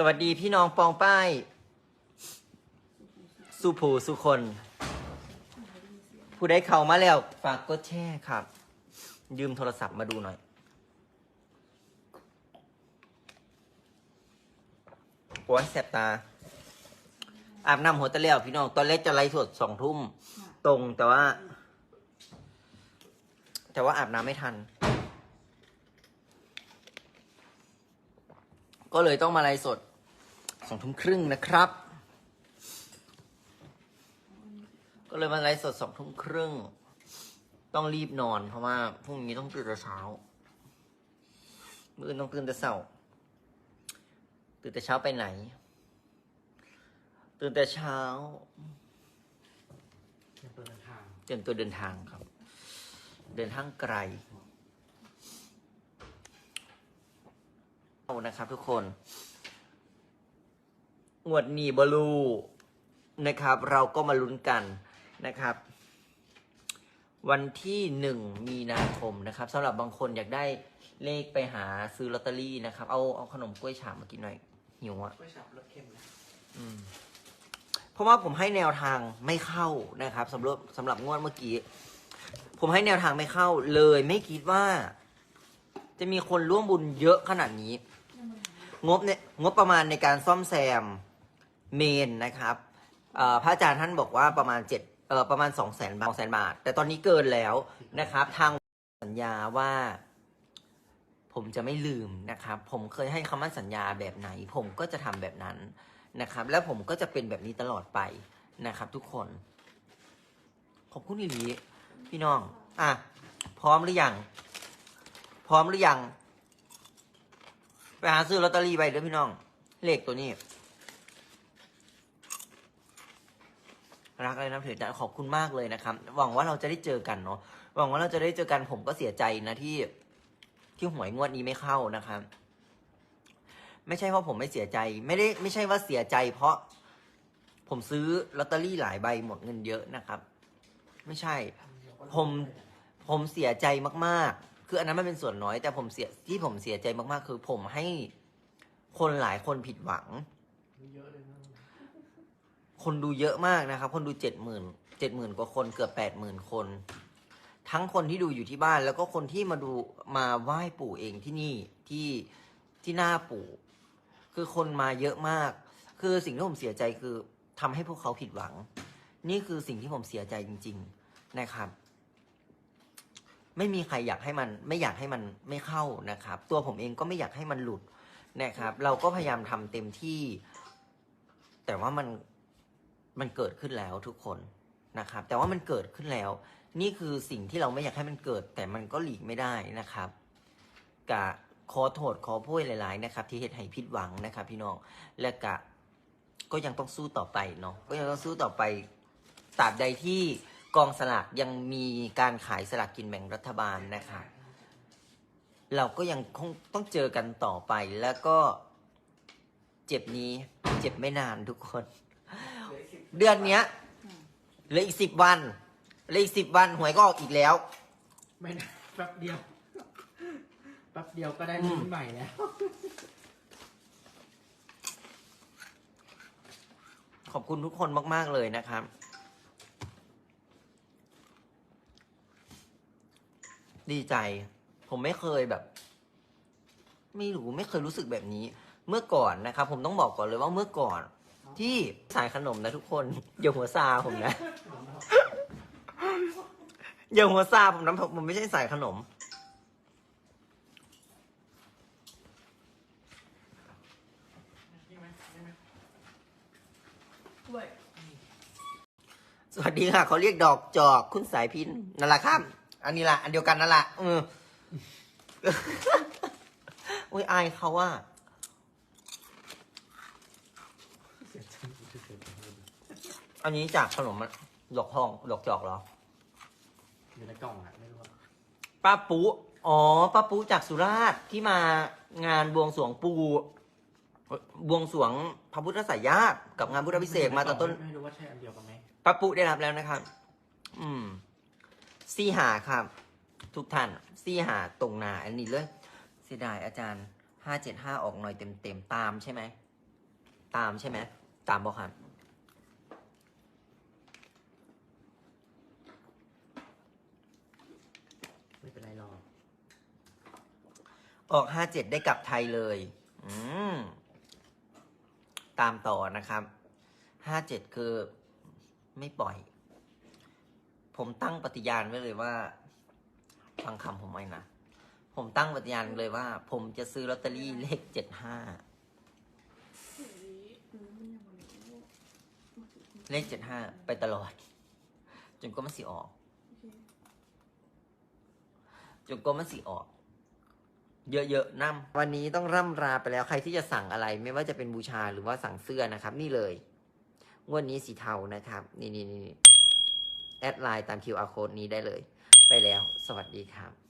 สวัสดีพี่น้องปองป้าย สุผูสุคน ผู้ได้เข้ามาแล้ว ฝากกดแชร์ครับ ยืมโทรศัพท์มาดูหน่อย โอ้ยแสบตา อาบน้ำหัวตะเลี้ยวพี่น้อง ตอนแรกจะไล่สดสองทุ่ม ตรงแต่ว่า แต่ว่าอาบน้ำไม่ทันก็เลยต้องมาไล่สด สองทุ่มครึ่งนะครับ ก็เลยมาไลฟ์สดสองทุ่มครึ่ง ต้องรีบนอนเพราะว่าพรุ่งนี้ต้องตื่นแต่เช้า มื่ออนต้องตื่นแต่เช้า ตื่นแต่เช้าไปไหน ตื่นแต่เช้ายังเปิดทางเตรียมตัวเดินทางครับ เดินทางไกลเอานะครับทุกคน งวดหนีบอลูนะครับ เราก็มาลุ้นกันนะครับ วันที่หนึ่งมีนาคมนะครับสำหรับบางคนอยากได้เลขไปหาซื้อลอตเตอรี่นะครับ เอาเอาขนมกล้วยฉาบมากินหน่อยหิวอะกล้วยฉับรสเค็มนะอืมเพราะว่าผมให้แนวทางไม่เข้านะครับสำหรับสำหรับงวดเมื่อกี้ ผมให้แนวทางไม่เข้าเลย ไม่คิดว่า จะมีคนร่วมบุญเยอะขนาดนี้ งบเนี่ยงบประมาณในการซ่อมแซม เมนนะครับพระอาจารย์ท่านบอกว่าประมาณเจ็ดเอ่อประมาณสองแสนบาทสองแสนบาท แต่ตอนนี้เกินแล้วนะครับ ทางสัญญาว่า ผมจะไม่ลืมนะครับ ผมเคยให้คำมั่นสัญญาแบบไหน ผมก็จะทำแบบนั้นนะครับ และผมก็จะเป็นแบบนี้ตลอดไปนะครับ ทุกคน ขอบคุณอีหลีพี่น้อง อะ พร้อมหรือยัง พร้อมหรือยัง ไปหาซื้อลอตเตอรี่ไปเด้อพี่น้อง เลขตัวนี้ รักเลยนะเถือจะขอบคุณมากเลยนะครับ หวังว่าเราจะได้เจอกันเนาะหวังว่าเราจะได้เจอกันผมก็เสียใจนะที่ที่หวยงวดนี้ไม่เข้านะครับไม่ใช่เพราะผมไม่เสียใจ ไม่ได้ไม่ใช่ว่าเสียใจ เพราะผมซื้อลอตเตอรี่หลายใบหมดเงินเยอะนะครับ ไม่ใช่ ผมผมเสียใจมากๆ คืออันนั้นมันเป็นส่วนน้อย แต่ผมเสียที่ผมเสียใจมากๆ คือผมให้คนหลายคนผิดหวังเยอะเลยนะ คนดูเยอะมากนะครับ คนดูเจ็ดหมื่นเจ็ดหมื่นกว่าคนเกือบแปดหมื่นคน ทั้งคนที่ดูอยู่ที่บ้าน แล้วก็คนที่มาดูมาไหว้ปู่เองที่นี่ที่ที่หน้าปู่ คือคนมาเยอะมาก คือสิ่งที่ผมเสียใจคือทำให้พวกเขาผิดหวัง นี่คือสิ่งที่ผมเสียใจจริง ๆนะครับ ไม่มีใครอยากให้มัน ไม่อยากให้มันไม่เข้านะครับ ตัวผมเองก็ไม่อยากให้มันหลุดนะครับ เราก็พยายามทำเต็มที่ แต่ว่ามัน มันเกิดขึ้นแล้วทุกคนนะครับ แต่ว่ามันเกิดขึ้นแล้ว นี่คือสิ่งที่เราไม่อยากให้มันเกิด แต่มันก็หลีกไม่ได้นะครับกะขอโทษขอโพยหลาย ๆ นะครับ ที่เหตุให้ผิดหวังนะครับ พี่น้องและกะก็ยังต้องสู้ต่อไปเนาะก็ยังต้องสู้ต่อไปตราบใดที่กองสลากยังมีการขายสลากกินแบ่งรัฐบาลนะครับเราก็ยังคงต้องเจอกันต่อไปแล้วก็เจ็บนี้เจ็บไม่นานทุกคน เดือนเนี้ยเหลืออีกสิบวันเหลืออีกสิบวันหวยก็ออกอีกแล้ว ไม่นะแป๊บเดียวแป๊บเดียวก็ได้อืม รุ่นใหม่แล้ว ขอบคุณทุกคนมาก ๆ เลยนะครับ ดีใจ ผมไม่เคยแบบ ไม่รู้ไม่เคยรู้สึกแบบนี้ เมื่อก่อนนะครับ ผมต้องบอกก่อนเลยว่าเมื่อก่อน ที่สายขนมนะทุกคนอย่าหัวซาผมนะอย่าหัวซาผมนะผมไม่ใช่สายขนม สวัสดีค่ะเขาเรียกดอกจอกคุณสายพินนั่นแหละครับอันนี้ละอันเดียวกันนั่นแหละเอออุ้ยอายเขาว่า เสียใจเสียใจ อันนี้จากขนมดอกทองดอกจอกเหรออยู่ในกล่องอะไม่รู้ว่าป้าปูอ๋อป้าปูจากสุราษฎร์ที่มางานบวงสรวงปูบวงสรวงพระพุทธสายญาติกับงานพุทธพิเศษกมาตอนต้นไม่รู้ว่าใช่อันเดียวกันไหมป้าปุได้รับแล้วนะครับ อืมซี่หาครับ ทุกท่านซี่หาตรงหนาอันนี้เลยเสียดายอาจารย์ห้าเจ็ดห้าออกหน่อยเต็มเต็มๆตามใช่ไหมตามใช่ไหมตามบอกครับ ไม่เป็นไรหรอก ออกห้าเจ็ดได้กลับไทยเลย อืม ตามต่อนะครับ ห้าเจ็ดคือไม่ปล่อย ผมตั้งปฏิญาณไว้เลยว่า ฟังคำผมไว้นะ ผมตั้งปฏิญาณเลยว่า ผมจะซื้อลอตเตอรี่เลขเจ็ดห้า เลขเจ็ดห้าไปตลอด จนก็มันสิออก จนก็มันสิออก เยอะๆนํวันนี้ต้องร่ำลาไปแล้วใครที่จะสั่งอะไร ไม่ว่าจะเป็นบูชาหรือว่าสั่งเสื้อนะครับ นี่เลยงวดนี้สีเทานะครับ นี่นี่นี่แอดไลน์ตาม QR code นี้ได้เลย ไปแล้ว สวัสดีครับ